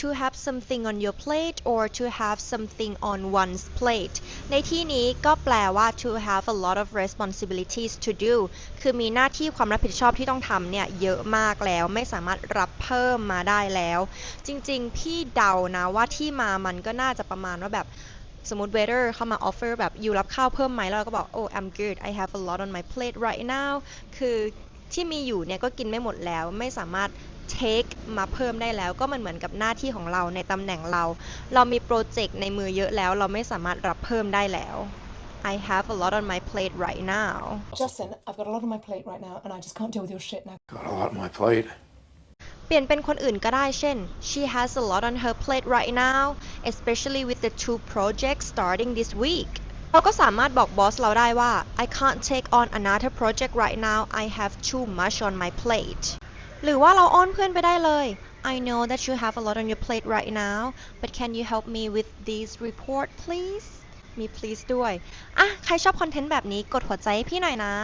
to have something on your plate or to have something on one's plate ในที่นี้ก็แปลว่า to have a lot of responsibilities to do คือมีหน้าที่ความรับผิดชอบที่ต้องทำเนี่ยเยอะมากแล้วไม่สามารถรับเพิ่มมาได้แล้ว จริงๆ พี่เดานะว่าที่มามันก็น่าจะประมาณว่าแบบสมมติ waiter เข้ามา offer แบบอยู่รับข้าวเพิ่มไหมแล้วเราก็บอก oh I'm good I have a lot on my plate right now คือ ที่มีอยู่เนี่ยก็กินไม่หมดแล้ว ไม่สามารถ take มาเพิ่มได้แล้วก็มันเหมือนกับหน้าที่ของเราในตำแหน่งเรา เรามีโปรเจกต์ในมือเยอะแล้ว เราไม่สามารถรับเพิ่มได้แล้ว I have a lot on my plate right now Justin, I've got a lot on my plate right now, and I just can't deal with your shit now. Got a lot on my plate. เปลี่ยนเป็นคนอื่นก็ได้เช่น she has a lot on her plate right now especially with the two projects starting this week เราก็สามารถบอกบอสเราได้ว่า I can't take on another project right now I have too much on my plate หรือว่าเราอ้อนเพื่อนไปได้เลย I know that you have a lot on your plate right now but can you help me with this report please มี please ด้วย อะ ใครชอบคอนเทนต์แบบนี้กดหัวใจให้พี่หน่อยนะ